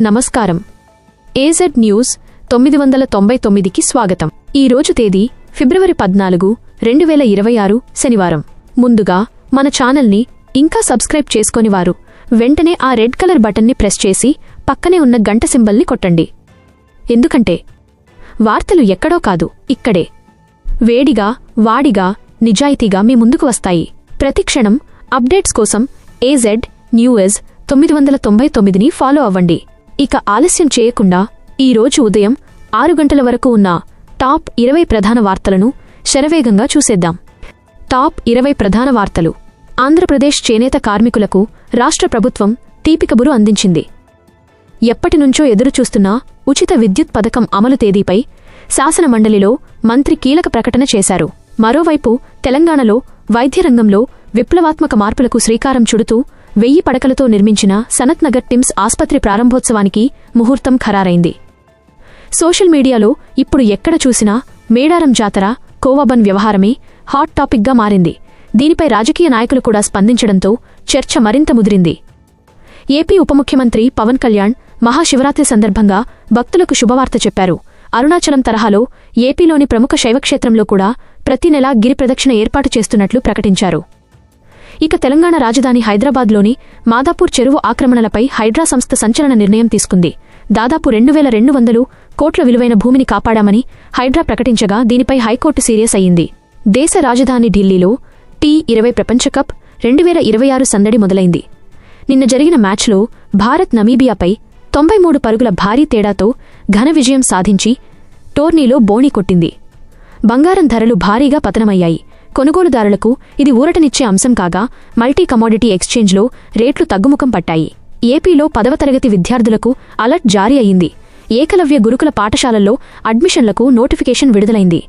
నమస్కారం. AZ news తొమ్మిది వందల తొంభై తొమ్మిదికి స్వాగతం. ఈ రోజు తేదీ ఫిబ్రవరి పద్నాలుగు రెండు వేల ఇరవై ఆరు శనివారం. ముందుగా మన ఛానల్ని ఇంకా సబ్స్క్రైబ్ చేసుకొనివారు వెంటనే ఆ రెడ్ కలర్ బటన్ని ప్రెస్ చేసి పక్కనే ఉన్న గంట సింబల్ని కొట్టండి. ఎందుకంటే వార్తలు ఎక్కడో కాదు ఇక్కడే. వేడిగా వాడిగా నిజాయితీగా మీ ముందుకు వస్తాయి. ప్రతిక్షణం అప్డేట్స్ కోసం ఏజెడ్ న్యూఎజ్ తొమ్మిది వందల తొంభై తొమ్మిదిని ఫాలో అవ్వండి. ఇక ఆలస్యం చేయకుండా ఈ రోజు ఉదయం ఆరు గంటల వరకు ఉన్న టాప్ ఇరవై ప్రధాన వార్తలను శరవేగంగా చూసేద్దాం. టాప్ ఇరవై ప్రధాన వార్తలు. ఆంధ్రప్రదేశ్ చేనేత కార్మికులకు రాష్ట్ర ప్రభుత్వం తీపికబురు అందించింది. ఎప్పటినుంచో ఎదురుచూస్తున్న ఉచిత విద్యుత్ పథకం అమలు తేదీపై శాసనమండలిలో మంత్రి కీలక ప్రకటన చేశారు. మరోవైపు తెలంగాణలో వైద్యరంగంలో విప్లవాత్మక మార్పులకు శ్రీకారం చుడుతూ వెయ్యి పడకలతో నిర్మించిన సనత్ నగర్ టిమ్స్ ఆస్పత్రి ప్రారంభోత్సవానికి ముహూర్తం ఖరారైంది. సోషల్ మీడియాలో ఇప్పుడు ఎక్కడ చూసినా మేడారం జాతర కోవాబన్ వ్యవహారమే హాట్ టాపిక్గా మారింది. దీనిపై రాజకీయ నాయకులు కూడా స్పందించడంతో చర్చ మరింత ముదిరింది. ఏపీ ఉప ముఖ్యమంత్రి పవన్ కళ్యాణ్ మహాశివరాత్రి సందర్భంగా భక్తులకు శుభవార్త చెప్పారు. అరుణాచలం తరహాలో ఏపీలోని ప్రముఖ శైవక్షేత్రంలో కూడా ప్రతి నెలా గిరి ప్రదక్షిణ ఏర్పాటు చేస్తున్నట్లు ప్రకటించారు. ఇక తెలంగాణ రాజధాని హైదరాబాద్లోని మాదాపూర్ చెరువు ఆక్రమణలపై హైడ్రా సంస్థ సంచలన నిర్ణయం తీసుకుంది. దాదాపు రెండు వేల రెండు వందలు కోట్ల విలువైన భూమిని కాపాడామని హైడ్రా ప్రకటించగా దీనిపై హైకోర్టు సీరియస్ అయింది దేశ రాజధాని ఢిల్లీలో టీ ఇరవై ప్రపంచ కప్ రెండు వేల ఇరవై ఆరు సందడి మొదలైంది. నిన్న జరిగిన మ్యాచ్లో భారత్ నమీబియాపై తొంభై మూడు పరుగుల భారీ తేడాతో ఘన విజయం సాధించి టోర్నీలో బోణీ కొట్టింది. బంగారం ధరలు భారీగా పతనమయ్యాయి. కొనుగోలుదారులకు ఇది ఊరటనిచ్చే అంశం కాగా మల్టీ కమోడిటీ ఎక్స్చేంజ్లో రేట్లు తగ్గుముఖం పట్టాయి. ఏపీలో పదవ తరగతి విద్యార్థులకు అలర్ట్ జారీ అయింది. ఏకలవ్య గురుకుల పాఠశాలల్లో అడ్మిషన్లకు నోటిఫికేషన్ విడుదలైంది.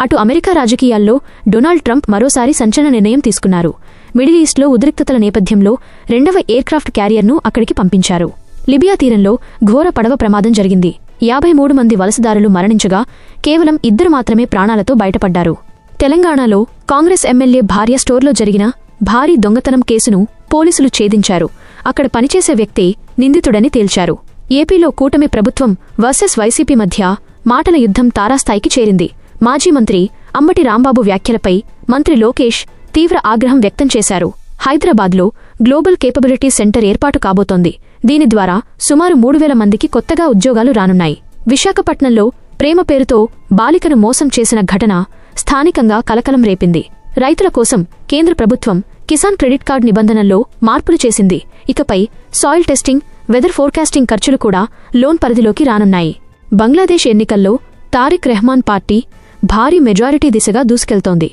అటు అమెరికా రాజకీయాల్లో డొనాల్డ్ ట్రంప్ మరోసారి సంచలన నిర్ణయం తీసుకున్నారు. మిడిల్ ఈస్ట్లో ఉద్రిక్తతల నేపథ్యంలో రెండవ ఎయిర్క్రాఫ్ట్ క్యారియర్ను అక్కడికి పంపించారు. లిబియా తీరంలో ఘోర పడవ ప్రమాదం జరిగింది. యాభై మూడు మంది వలసదారులు మరణించగా కేవలం ఇద్దరు మాత్రమే ప్రాణాలతో బయటపడ్డారు. తెలంగాణలో కాంగ్రెస్ ఎమ్మెల్యే భార్య స్టోర్లో జరిగిన భారీ దొంగతనం కేసును పోలీసులు ఛేదించారు. అక్కడ పనిచేసే వ్యక్తే నిందితుడని తేల్చారు. ఏపీలో కూటమి ప్రభుత్వం వర్సెస్ వైసీపీ మధ్య మాటల యుద్ధం తారాస్థాయికి చేరింది. మాజీ మంత్రి అంబటి రాంబాబు వ్యాఖ్యలపై మంత్రి లోకేష్ తీవ్ర ఆగ్రహం వ్యక్తం చేశారు. హైదరాబాద్లో గ్లోబల్ కేపబిలిటీ సెంటర్ ఏర్పాటు కాబోతోంది. దీని ద్వారా సుమారు మూడు వేల మందికి కొత్తగా ఉద్యోగాలు రానున్నాయి. విశాఖపట్నంలో ప్రేమ పేరుతో బాలికను మోసం చేసిన ఘటన స్థానికంగా కలకలం రేపింది. రైతుల కోసం కేంద్ర ప్రభుత్వం కిసాన్ క్రెడిట్ కార్డు నిబంధనల్లో మార్పులు చేసింది. ఇకపై సాయిల్ టెస్టింగ్ వెదర్ ఫోర్కాస్టింగ్ ఖర్చులు కూడా లోన్ పరిధిలోకి రానున్నాయి. బంగ్లాదేశ్ ఎన్నికల్లో తారిక్ రెహమాన్ పార్టీ భారీ మెజారిటీ దిశగా దూసుకెళ్తోంది.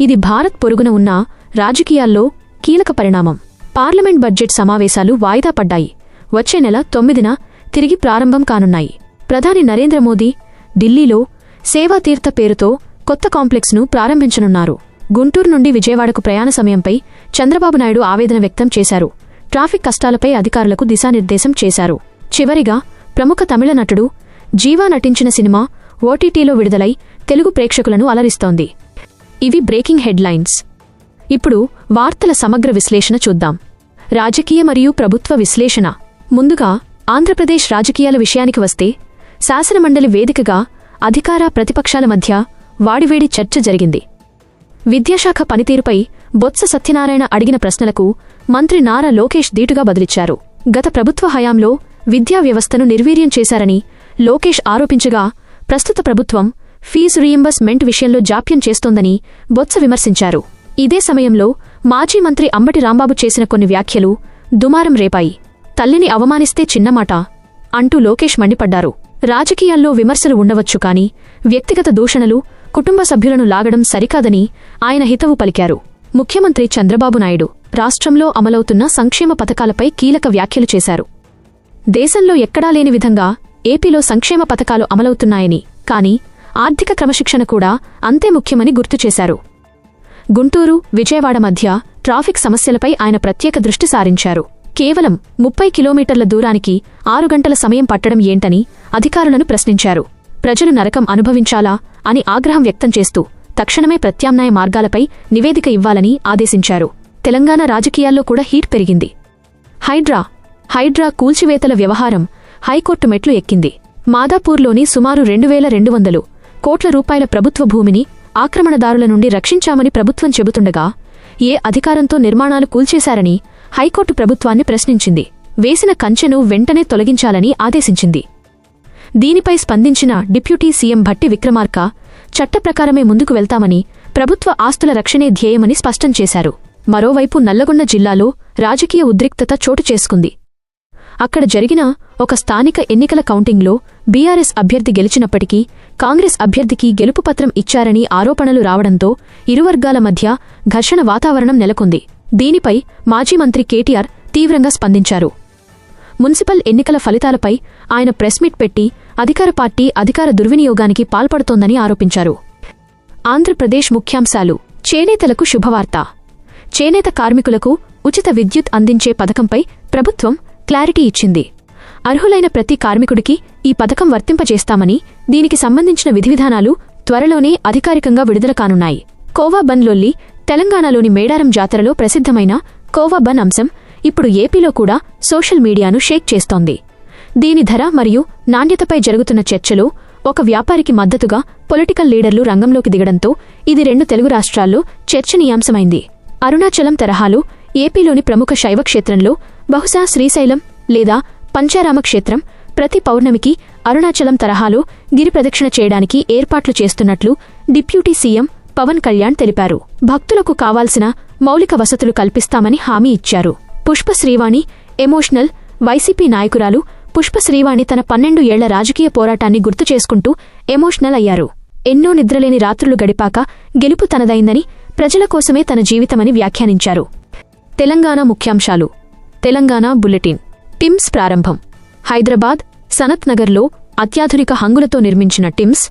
ఇది భారత్ పొరుగున ఉన్న రాజకీయాల్లో కీలక పరిణామం. పార్లమెంట్ బడ్జెట్ సమావేశాలు వాయిదా పడ్డాయి. వచ్చే నెల తొమ్మిదిన తిరిగి ప్రారంభం కానున్నాయి. ప్రధాని నరేంద్ర మోదీ ఢిల్లీలో సేవాతీర్థ పేరుతో కొత్త కాంప్లెక్స్ను ప్రారంభించనున్నారు. గుంటూరు నుండి విజయవాడకు ప్రయాణ సమయంపై చంద్రబాబు నాయుడు ఆవేదన వ్యక్తం చేశారు. ట్రాఫిక్ కష్టాలపై అధికారులకు దిశానిర్దేశం చేశారు. చివరిగా ప్రముఖ తమిళ నటుడు జీవా నటించిన సినిమా ఓటీటీలో విడుదలై తెలుగు ప్రేక్షకులను అలరిస్తోంది. ఇవి బ్రేకింగ్ హెడ్లైన్స్. ఇప్పుడు వార్తల సమగ్ర విశ్లేషణ చూద్దాం. రాజకీయ మరియు ప్రభుత్వ విశ్లేషణ. ముందుగా ఆంధ్రప్రదేశ్ రాజకీయాల విషయానికి వస్తే శాసనమండలి వేదికగా అధికార ప్రతిపక్షాల మధ్య వాడివేడి చర్చ జరిగింది. విద్యాశాఖ పనితీరుపై బొత్స సత్యనారాయణ అడిగిన ప్రశ్నలకు మంత్రి నారా లోకేష్ దీటుగా బదిలిచ్చారు. గత ప్రభుత్వ హయాంలో విద్యా వ్యవస్థను నిర్వీర్యం చేశారని లోకేష్ ఆరోపించగా ప్రస్తుత ప్రభుత్వం ఫీజు రీయింబర్స్మెంట్ విషయంలో జాప్యం చేస్తోందని బొత్స విమర్శించారు. ఇదే సమయంలో మాజీ మంత్రి అంబటి రాంబాబు చేసిన కొన్ని వ్యాఖ్యలు దుమారం రేపాయి. తల్లిని అవమానిస్తే చిన్నమాట అంటూ లోకేష్ మండిపడ్డారు. రాజకీయాల్లో విమర్శలు ఉండవచ్చు కాని వ్యక్తిగత దూషణలు కుటుంబ సభ్యులను లాగడం సరికాదని ఆయన హితవు పలికారు. ముఖ్యమంత్రి చంద్రబాబు నాయుడు రాష్ట్రంలో అమలవుతున్న సంక్షేమ పథకాలపై కీలక వ్యాఖ్యలు చేశారు. దేశంలో ఎక్కడా లేని విధంగా ఏపీలో సంక్షేమ పథకాలు అమలవుతున్నాయని కాని ఆర్థిక క్రమశిక్షణ కూడా అంతే ముఖ్యమని గుర్తు చేశారు. గుంటూరు విజయవాడ మధ్య ట్రాఫిక్ సమస్యలపై ఆయన ప్రత్యేక దృష్టి సారించారు. కేవలం ముప్పై కిలోమీటర్ల దూరానికి ఆరు గంటల సమయం పట్టడం ఏంటని అధికారులను ప్రశ్నించారు. ప్రజలు నరకం అనుభవించాలా? అని ఆగ్రహం వ్యక్తం చేస్తూ తక్షణమే ప్రత్యామ్నాయ మార్గాలపై నివేదిక ఇవ్వాలని ఆదేశించారు. తెలంగాణ రాజకీయాల్లో కూడా హీట్ పెరిగింది. హైడ్రా హైడ్రా కూల్చివేతల వ్యవహారం హైకోర్టు మెట్లు ఎక్కింది. మాదాపూర్లోని సుమారు రెండు వేల రెండు వందలు కోట్ల రూపాయల ప్రభుత్వ భూమిని ఆక్రమణదారుల నుండి రక్షించామని ప్రభుత్వం చెబుతుండగా ఏ అధికారంతో నిర్మాణాలు కూల్చేశారని హైకోర్టు ప్రభుత్వాన్ని ప్రశ్నించింది. వేసిన కంచెను వెంటనే తొలగించాలని ఆదేశించింది. దీనిపై స్పందించిన డిప్యూటీ సీఎం భట్టి విక్రమార్క చట్టప్రకారమే ముందుకు వెళ్తామని ప్రభుత్వ ఆస్తుల రక్షణే ధ్యేయమని స్పష్టం చేశారు. మరోవైపు నల్లగొండ జిల్లాలో రాజకీయ ఉద్రిక్తత చోటు చేసుకుంది. అక్కడ జరిగిన ఒక స్థానిక ఎన్నికల కౌంటింగ్లో బీఆర్ఎస్ అభ్యర్థి గెలిచినప్పటికీ కాంగ్రెస్ అభ్యర్థికి గెలుపు పత్రం ఇచ్చారని ఆరోపణలు రావడంతో ఇరువర్గాల మధ్య ఘర్షణ వాతావరణం నెలకొంది. దీనిపై మాజీ మంత్రి కేటీఆర్ తీవ్రంగా స్పందించారు. మున్సిపల్ ఎన్నికల ఫలితాలపై ఆయన ప్రెస్మీట్ పెట్టి అధికార పార్టీ అధికార దుర్వినియోగానికి పాల్పడుతోందని ఆరోపించారు. ఆంధ్రప్రదేశ్ ముఖ్యాంశాలు చేనేతలకు శుభవార్త. చేనేత కార్మికులకు ఉచిత విద్యుత్ అందించే పథకంపై ప్రభుత్వం క్లారిటీ ఇచ్చింది. అర్హులైన ప్రతి కార్మికుడికి ఈ పథకం వర్తింపజేస్తామని దీనికి సంబంధించిన విధివిధానాలు త్వరలోనే అధికారికంగా విడుదల కానున్నాయి. కోవా బన్ లొల్లి తెలంగాణలోని మేడారం జాతరలో ప్రసిద్ధమైన కోవా బన్ అంశం ఇప్పుడు ఏపీలో కూడా సోషల్ మీడియాను షేక్ చేస్తోంది. దీని ధర మరియు నాణ్యతపై జరుగుతున్న చర్చలో ఒక వ్యాపారికి మద్దతుగా పొలిటికల్ లీడర్లు రంగంలోకి దిగడంతో ఇది రెండు తెలుగు రాష్ట్రాల్లో చర్చనీయాంశమైంది. అరుణాచలం తరహాలో ఏపీలోని ప్రముఖ శైవక్షేత్రంలో బహుశా శ్రీశైలం లేదా పంచారామ క్షేత్రం ప్రతి పౌర్ణమికి అరుణాచలం తరహాలో గిరిప్రదక్షిణ చేయడానికి ఏర్పాట్లు చేస్తున్నట్లు డిప్యూటీ సీఎం పవన్ కళ్యాణ్ తెలిపారు. భక్తులకు కావాల్సిన మౌలిక వసతులు కల్పిస్తామని హామీ ఇచ్చారు. పుష్ప శ్రీవాణి ఎమోషనల్ వైసీపీ నాయకురాలు పుష్ప శ్రీవాణి తన పన్నెండు ఏళ్ళ రాజకీయ పోరాటాన్ని గుర్తు చేసుకుంటూ ఎమోషనల్ అయ్యారు. ఎన్నో నిద్రలేని రాత్రులు గడిపాక గెలుపు తనదైందని ప్రజల కోసమే తన జీవితమని వ్యాఖ్యానించారు. తెలంగాణ ముఖ్యాంశాలు. తెలంగాణ బులెటిన్. టిమ్స్ ప్రారంభం. హైదరాబాద్ సనత్ నగర్లో అత్యాధునిక హంగులతో నిర్మించిన టిమ్స్.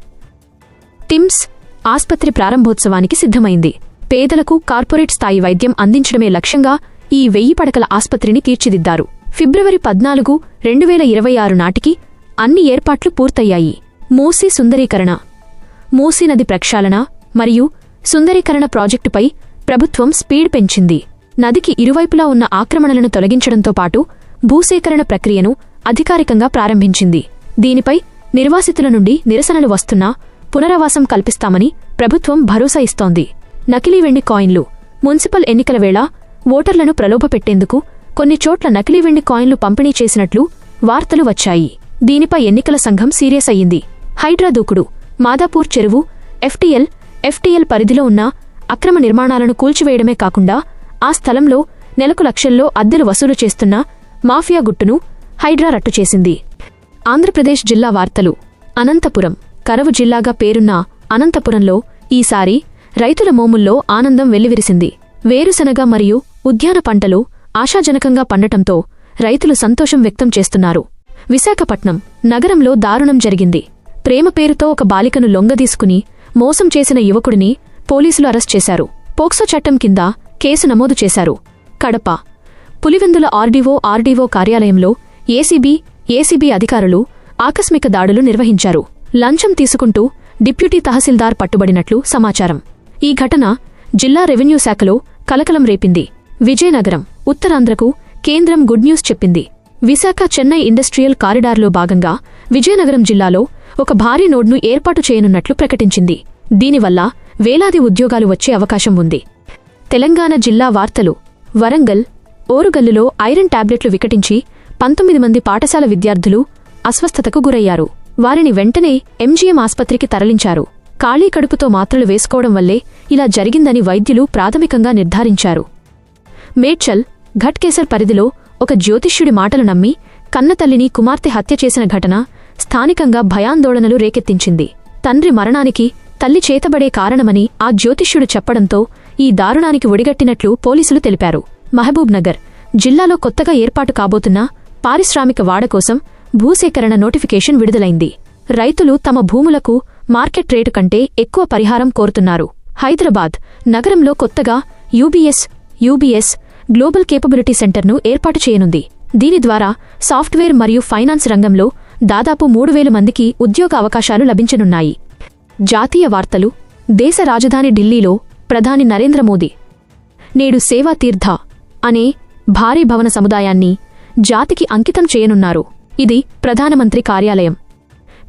టిమ్స్ ఆస్పత్రి ప్రారంభోత్సవానికి సిద్ధమైంది. పేదలకు కార్పొరేట్ స్థాయి వైద్యం అందించడమే లక్ష్యంగా ఈ వెయ్యి పడకల ఆస్పత్రిని తీర్చిదిద్దారు. ఫిబ్రవరి పద్నాలుగు రెండు వేల ఇరవై ఆరు నాటికి అన్ని ఏర్పాట్లు పూర్తయ్యాయి. మూసీ సుందరీకరణ. మూసీ నది ప్రక్షాళన మరియు సుందరీకరణ ప్రాజెక్టుపై ప్రభుత్వం స్పీడ్ పెంచింది. నదికి ఇరువైపులా ఉన్న ఆక్రమణలను తొలగించడంతో పాటు భూసేకరణ ప్రక్రియను అధికారికంగా ప్రారంభించింది. దీనిపై నిర్వాసితుల నుండి నిరసనలు వస్తున్నా పునరావాసం కల్పిస్తామని ప్రభుత్వం భరోసా ఇస్తోంది. నకిలీ వెండి కాయిన్లు మున్సిపల్ ఎన్నికల వేళ ఓటర్లను ప్రలోభపెట్టేందుకు కొన్ని చోట్ల నకిలీ వెండి కాయిన్లు పంపిణీ చేసినట్లు వార్తలు వచ్చాయి. దీనిపై ఎన్నికల సంఘం సీరియస్ అయ్యింది. హైడ్రా దూకుడు మాదాపూర్ చెరువు ఎఫ్టీఎల్ ఎఫ్టీఎల్ పరిధిలో ఉన్న అక్రమ నిర్మాణాలను కూల్చివేయడమే కాకుండా ఆ స్థలంలో నెలకు లక్షల్లో అద్దెలు వసూలు చేస్తున్న మాఫియా గుట్టును హైడ్రా రట్టు చేసింది. ఆంధ్రప్రదేశ్ జిల్లా వార్తలు. అనంతపురం కరవు జిల్లాగా పేరున్న అనంతపురంలో ఈసారి రైతుల మోముల్లో ఆనందం వెల్లివిరిసింది. వేరుశనగ మరియు ఉద్యాన పంటలు ఆశాజనకంగా పండటంతో రైతులు సంతోషం వ్యక్తం చేస్తున్నారు. విశాఖపట్నం నగరంలో దారుణం జరిగింది. ప్రేమ పేరుతో ఒక బాలికను లొంగదీసుకుని మోసం చేసిన యువకుడిని పోలీసులు అరెస్ట్ చేశారు. పోక్సో చట్టం కింద కేసు నమోదు చేశారు. కడప పులివెందుల ఆర్డీఓ ఆర్డీఓ కార్యాలయంలో ఏసీబీ ఏసీబీ అధికారులు ఆకస్మిక దాడులు నిర్వహించారు. లంచం తీసుకుంటూ డిప్యూటీ తహసీల్దార్ పట్టుబడినట్లు సమాచారం. ఈ ఘటన జిల్లా రెవెన్యూ శాఖలో కలకలం రేపింది. విజయనగరం ఉత్తరాంధ్రకు కేంద్రం గుడ్ న్యూస్ చెప్పింది. విశాఖ చెన్నై ఇండస్ట్రియల్ కారిడార్లో భాగంగా విజయనగరం జిల్లాలో ఒక భారీ నోడ్ను ఏర్పాటు చేయనున్నట్లు ప్రకటించింది. దీనివల్ల వేలాది ఉద్యోగాలు వచ్చే అవకాశం ఉంది. తెలంగాణ జిల్లా వార్తలు. వరంగల్ ఓరుగల్లులో ఐరన్ టాబ్లెట్లు వికటించి పంతొమ్మిది మంది పాఠశాల విద్యార్థులు అస్వస్థతకు గురయ్యారు. వారిని వెంటనే ఎంజీఎం ఆస్పత్రికి తరలించారు. ఖాళీ కడుపుతో మాత్రలు వేసుకోవడం వల్లే ఇలా జరిగిందని వైద్యులు ప్రాథమికంగా నిర్ధారించారు. మేడ్చల్ ఘట్కేసర్ పరిధిలో ఒక జ్యోతిష్యుడి మాటలు నమ్మి కన్నతల్లిని కుమార్తె హత్య చేసిన ఘటన స్థానికంగా భయాందోళనలు రేకెత్తించింది. తండ్రి మరణానికి తల్లి చేతబడే కారణమని ఆ జ్యోతిష్యుడు చెప్పడంతో ఈ దారుణానికి ఒడిగట్టినట్లు పోలీసులు తెలిపారు. మహబూబ్ నగర్ జిల్లాలో కొత్తగా ఏర్పాటు కాబోతున్న పారిశ్రామిక వాడ కోసం భూసేకరణ నోటిఫికేషన్ విడుదలైంది. రైతులు తమ భూములకు మార్కెట్ రేటు కంటే ఎక్కువ పరిహారం కోరుతున్నారు. హైదరాబాద్ నగరంలో కొత్తగా యూబీఎస్ యూబీఎస్ గ్లోబల్ కేపబిలిటీ సెంటర్ను ఏర్పాటు చేయనుంది. దీని ద్వారా సాఫ్ట్వేర్ మరియు ఫైనాన్స్ రంగంలో దాదాపు మూడు వేల మందికి ఉద్యోగ అవకాశాలు లభించనున్నాయి. జాతీయ వార్తలు దేశ రాజధాని ఢిల్లీలో ప్రధాని నరేంద్ర మోదీ నేడు సేవా తీర్థ అనే భారీ భవన సముదాయాన్ని జాతికి అంకితం చేయనున్నారు. ఇది ప్రధానమంత్రి కార్యాలయం.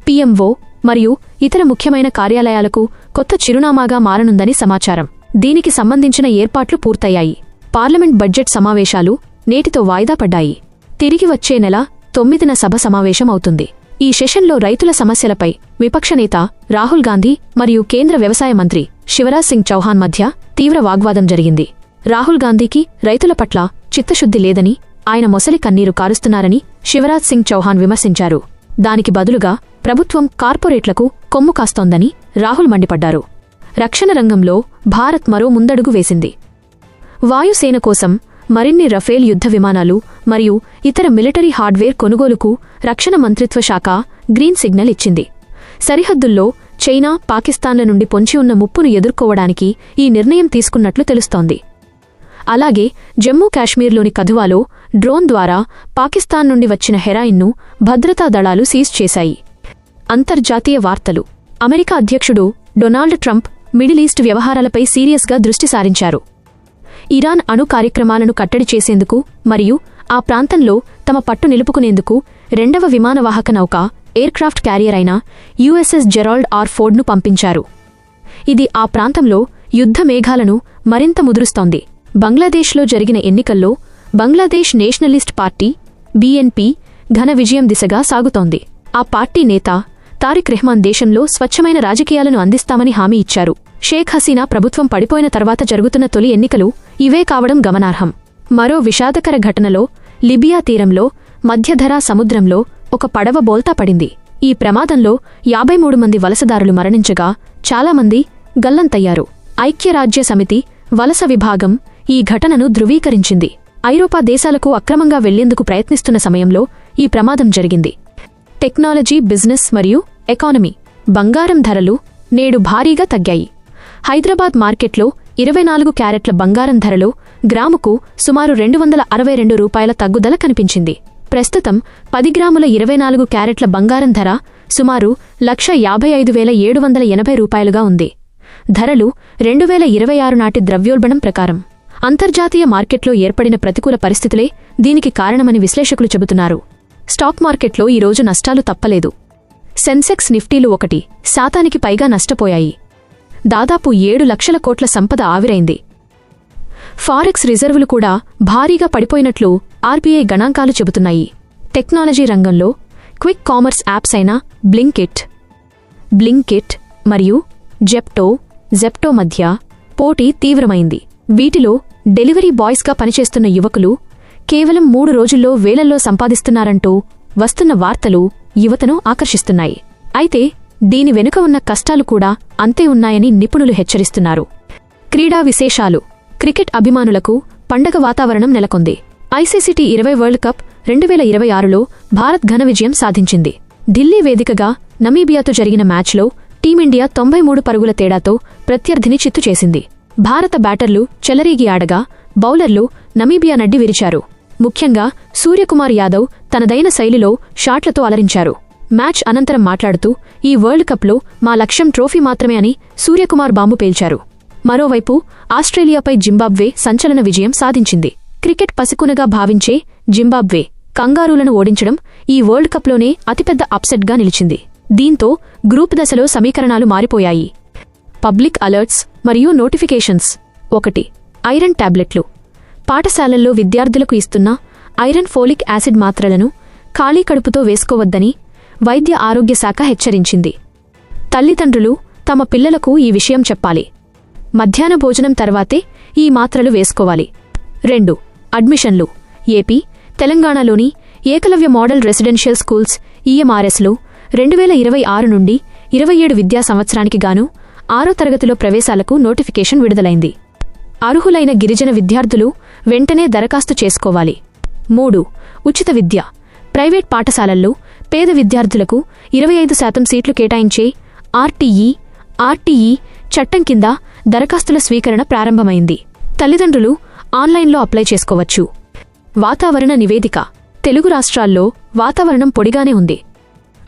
పీఎంఓ మరియు ఇతర ముఖ్యమైన కార్యాలయాలకు కొత్త చిరునామాగా మారనుందని సమాచారం. దీనికి సంబంధించిన ఏర్పాట్లు పూర్తయ్యాయి. పార్లమెంట్ బడ్జెట్ సమావేశాలు నేటితో వాయిదా పడ్డాయి. తిరిగి వచ్చే నెల తొమ్మిదిన సభ సమావేశం అవుతుంది. ఈ సెషన్లో రైతుల సమస్యలపై విపక్ష నేత రాహుల్ గాంధీ మరియు కేంద్ర వ్యవసాయ మంత్రి శివరాజ్ సింగ్ చౌహాన్ మధ్య తీవ్ర వాగ్వాదం జరిగింది. రాహుల్ గాంధీకి రైతుల పట్ల చిత్తశుద్ధి లేదని ఆయన మొసలి కన్నీరు కారుస్తున్నారని శివరాజ్ సింగ్ చౌహాన్ విమర్శించారు. దానికి బదులుగా ప్రభుత్వం కార్పొరేట్లకు కొమ్ము కాస్తోందని రాహుల్ మండిపడ్డారు. రక్షణ రంగంలో భారత్ మరో ముందడుగు వేసింది. వాయుసేన కోసం మరిన్ని రఫేల్ యుద్ధ విమానాలు మరియు ఇతర మిలిటరీ హార్డ్వేర్ కొనుగోలుకు రక్షణ మంత్రిత్వ శాఖ గ్రీన్ సిగ్నల్ ఇచ్చింది. సరిహద్దుల్లో చైనా పాకిస్తాన్ల నుండి పొంచి ఉన్న ముప్పును ఎదుర్కోవడానికి ఈ నిర్ణయం తీసుకున్నట్లు తెలుస్తోంది. అలాగే జమ్మూ కాశ్మీర్లోని కధువాలో డ్రోన్ ద్వారా పాకిస్తాన్ నుండి వచ్చిన హెరాయిన్ను భద్రతా దళాలు సీజ్ చేశాయి. అంతర్జాతీయ వార్తలు. అమెరికా అధ్యక్షుడు డొనాల్డ్ ట్రంప్ మిడిల్ ఈస్ట్ వ్యవహారాలపై సీరియస్గా దృష్టి సారించారు. ఇరాన్ అణు కార్యక్రమాలను కట్టడి చేసేందుకు మరియు ఆ ప్రాంతంలో తమ పట్టు నిలుపుకునేందుకు రెండవ విమానవాహక నౌక ఎయిర్క్రాఫ్ట్ క్యారియర్ అయిన యుఎస్ఎస్ జెరాల్డ్ ఆర్ ఫోర్డ్ను పంపించారు. ఇది ఆ ప్రాంతంలో యుద్ధ మేఘాలను మరింత ముదురుస్తోంది. బంగ్లాదేశ్లో జరిగిన ఎన్నికల్లో బంగ్లాదేశ్ నేషనలిస్ట్ పార్టీ బీఎన్పీ ఘన విజయం దిశగా సాగుతోంది. ఆ పార్టీ నేత తారిక్ రెహమాన్ దేశంలో స్వచ్ఛమైన రాజకీయాలను అందిస్తామని హామీ ఇచ్చారు. షేక్ హసీనా ప్రభుత్వం పడిపోయిన తర్వాత జరుగుతున్న తొలి ఎన్నికలు ఇవే కావడం గమనార్హం. మరో విషాదకర ఘటనలో లిబియా తీరంలో మధ్యధరా సముద్రంలో ఒక పడవ బోల్తా పడింది. ఈ ప్రమాదంలో యాభై మూడు మంది వలసదారులు మరణించగా చాలామంది గల్లంతయ్యారు. ఐక్యరాజ్య సమితి వలస విభాగం ఈ ఘటనను ధృవీకరించింది. ఐరోపా దేశాలకు అక్రమంగా వెళ్ళేందుకు ప్రయత్నిస్తున్న సమయంలో ఈ ప్రమాదం జరిగింది. టెక్నాలజీ బిజినెస్ మరియు ఎకానమీ బంగారం ధరలు నేడు భారీగా తగ్గాయి. హైదరాబాద్ మార్కెట్లో ఇరవై నాలుగు క్యారెట్ల బంగారం ధరలో గ్రాముకు సుమారు రెండు వందల అరవై రెండు రూపాయల తగ్గుదల కనిపించింది. ప్రస్తుతం పది గ్రాముల ఇరవై నాలుగు క్యారెట్ల బంగారం ధర సుమారు లక్ష యాభై ఐదు వేల ఏడు వందల ఎనభై రూపాయలుగా ఉంది. ధరలు రెండు వేల ఇరవై ఆరు నాటి ద్రవ్యోల్బణం ప్రకారం. అంతర్జాతీయ మార్కెట్లో ఏర్పడిన ప్రతికూల పరిస్థితులే దీనికి కారణమని విశ్లేషకులు చెబుతున్నారు. స్టాక్ మార్కెట్లో ఈరోజు నష్టాలు తప్పలేదు. సెన్సెక్స్ నిఫ్టీలు ఒకటి శాతానికి పైగా నష్టపోయాయి. దాదాపు ఏడు లక్షల కోట్ల సంపద ఆవిరైంది. ఫారెక్స్ రిజర్వులు కూడా భారీగా పడిపోయినట్లు ఆర్బీఐ గణాంకాలు చెబుతున్నాయి. టెక్నాలజీ రంగంలో క్విక్ కామర్స్ యాప్స్ అయిన బ్లింకిట్ బ్లింకిట్ మరియు జెప్టో జెప్టో మధ్య పోటీ తీవ్రమైంది. వీటిలో డెలివరీ బాయ్స్గా పనిచేస్తున్న యువకులు కేవలం మూడు రోజుల్లో వేలల్లో సంపాదిస్తున్నారంటూ వస్తున్న వార్తలు యువతను ఆకర్షిస్తున్నాయి. అయితే దీని వెనుక ఉన్న కష్టాలు కూడా అంతే ఉన్నాయని నిపుణులు హెచ్చరిస్తున్నారు. క్రీడా విశేషాలు. క్రికెట్ అభిమానులకు పండగ వాతావరణం నెలకొంది. ఐసీసీటీ ఇరవై వరల్డ్ కప్ రెండు వేల ఇరవై ఆరులో భారత్ ఘన విజయం సాధించింది. ఢిల్లీ వేదికగా నమీబియాతో జరిగిన మ్యాచ్లో టీమిండియా తొంభై మూడు పరుగుల తేడాతో ప్రత్యర్థిని చిత్తు చేసింది. భారత బ్యాటర్లు చెలరీగి ఆడగా బౌలర్లు నమీబియా నడ్డి విరిచారు. ముఖ్యంగా సూర్యకుమార్ యాదవ్ తనదైన శైలిలో షాట్లతో అలరించారు. మ్యాచ్ అనంతరం మాట్లాడుతూ ఈ వరల్డ్ కప్లో మా లక్ష్యం ట్రోఫీ మాత్రమే అని సూర్యకుమార్ బాంబు పేల్చారు. మరోవైపు ఆస్ట్రేలియాపై జింబాబ్వే సంచలన విజయం సాధించింది. క్రికెట్ పసికునగా భావించే జింబాబ్వే కంగారూలను ఓడించడం ఈ వరల్డ్ కప్లోనే అతిపెద్ద అప్సెట్గా నిలిచింది. దీంతో గ్రూప్ దశలో సమీకరణాలు మారిపోయాయి. పబ్లిక్ అలర్ట్స్ మరియు నోటిఫికేషన్స్. ఒకటి ఐరన్ టాబ్లెట్లు. పాఠశాలల్లో విద్యార్థులకు ఇస్తున్న ఐరన్ ఫోలిక్ యాసిడ్ మాత్రలను ఖాళీ కడుపుతో వేసుకోవద్దని వైద్య ఆరోగ్య శాఖ హెచ్చరించింది. తల్లిదండ్రులు తమ పిల్లలకు ఈ విషయం చెప్పాలి. మధ్యాహ్న భోజనం తర్వాతే ఈ మాత్రలు వేసుకోవాలి. రెండు. అడ్మిషన్లు. ఏపీ తెలంగాణలోని ఏకలవ్య మోడల్ రెసిడెన్షియల్ స్కూల్స్ ఈఎంఆర్ఎస్లు రెండు వేల ఇరవై ఆరు నుండి ఇరవై ఏడు విద్యా సంవత్సరానికి గాను ఆరో తరగతిలో ప్రవేశాలకు నోటిఫికేషన్ విడుదలైంది. అర్హులైన గిరిజన విద్యార్థులు వెంటనే దరఖాస్తు చేసుకోవాలి. మూడు. ఉచిత విద్య. ప్రైవేట్ పాఠశాలల్లో పేద విద్యార్థులకు ఇరవై ఐదు శాతం సీట్లు కేటాయించే ఆర్టీఈ ఆర్టీఈ చట్టం కింద దరఖాస్తుల స్వీకరణ ప్రారంభమైంది. తల్లిదండ్రులు ఆన్లైన్లో అప్లై చేసుకోవచ్చు. వాతావరణ నివేదిక తెలుగు రాష్ట్రాల్లో వాతావరణం పొడిగానే ఉంది.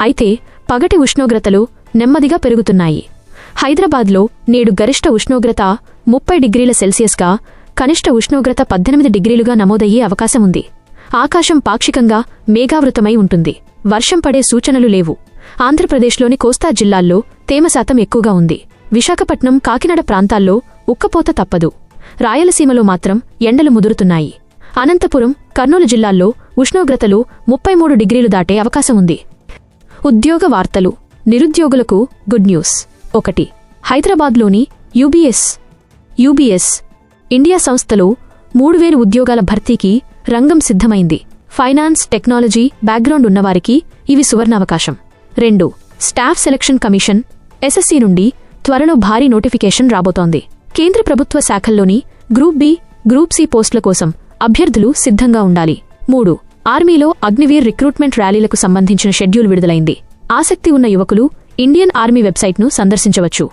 అయితే పగటి ఉష్ణోగ్రతలు నెమ్మదిగా పెరుగుతున్నాయి. హైదరాబాద్లో నేడు గరిష్ట ఉష్ణోగ్రత ముప్పై డిగ్రీల సెల్సియస్గా కనిష్ట ఉష్ణోగ్రత పద్దెనిమిది డిగ్రీలుగా నమోదయ్యే అవకాశం ఉంది. ఆకాశం పాక్షికంగా మేఘావృతమై ఉంటుంది. వర్షం పడే సూచనలు లేవు. ఆంధ్రప్రదేశ్లోని కోస్తా జిల్లాల్లో తేమ శాతం ఎక్కువగా ఉంది. విశాఖపట్నం కాకినాడ ప్రాంతాల్లో ఉక్కపోత తప్పదు. రాయలసీమలో మాత్రం ఎండలు ముదురుతున్నాయి. అనంతపురం కర్నూలు జిల్లాల్లో ఉష్ణోగ్రతలు ముప్పై మూడు డిగ్రీలు దాటే అవకాశం ఉంది. ఉద్యోగ వార్తలు నిరుద్యోగులకు గుడ్ న్యూస్. ఒకటి హైదరాబాద్లోని యూబీఎస్ యూబీఎస్ ఇండియా సంస్థలో మూడు వేలు ఉద్యోగాల భర్తీకి రంగం సిద్ధమైంది. ఫైనాన్స్ టెక్నాలజీ బ్యాక్గ్రౌండ్ ఉన్నవారికి ఇవి సువర్ణావకాశం. రెండు స్టాఫ్ సెలక్షన్ కమిషన్ ఎస్ఎస్సీ నుండి త్వరలో భారీ నోటిఫికేషన్ రాబోతోంది. కేంద్ర ప్రభుత్వ శాఖల్లోని గ్రూప్ బి గ్రూప్ సి పోస్టుల కోసం అభ్యర్థులు సిద్ధంగా ఉండాలి. మూడు ఆర్మీలో అగ్నివీర్ రిక్రూట్మెంట్ ర్యాలీలకు సంబంధించిన షెడ్యూల్ విడుదలైంది. ఆసక్తి ఉన్న యువకులు ఇండియన్ ఆర్మీ వెబ్సైట్ను సందర్శించవచ్చు.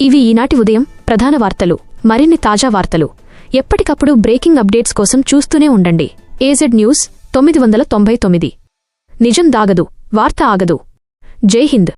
ఇవి ఈనాటి ఉదయం ప్రధాన వార్తలు మరిన్ని తాజా వార్తలు. ఎప్పటికప్పుడు బ్రేకింగ్ అప్డేట్స్ కోసం చూస్తూనే ఉండండి. ఏజెడ్ న్యూస్ తొమ్మిది వందల తొంభై తొమ్మిది. నిజం దాగదు వార్త ఆగదు. జై హింద్.